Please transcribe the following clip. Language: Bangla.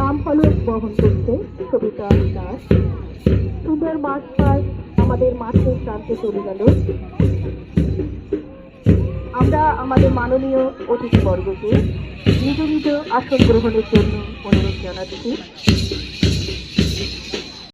নাম ফলক বহন করতে সবিতা দাস। সুন্দর মাঠ পাস আমাদের মাঠের প্রান্তে চলে গেল। আমরা আমাদের মাননীয় অতিথিবর্গকে নিজ নিজ আসন গ্রহণের জন্য অনুরোধ জানাচ্ছি।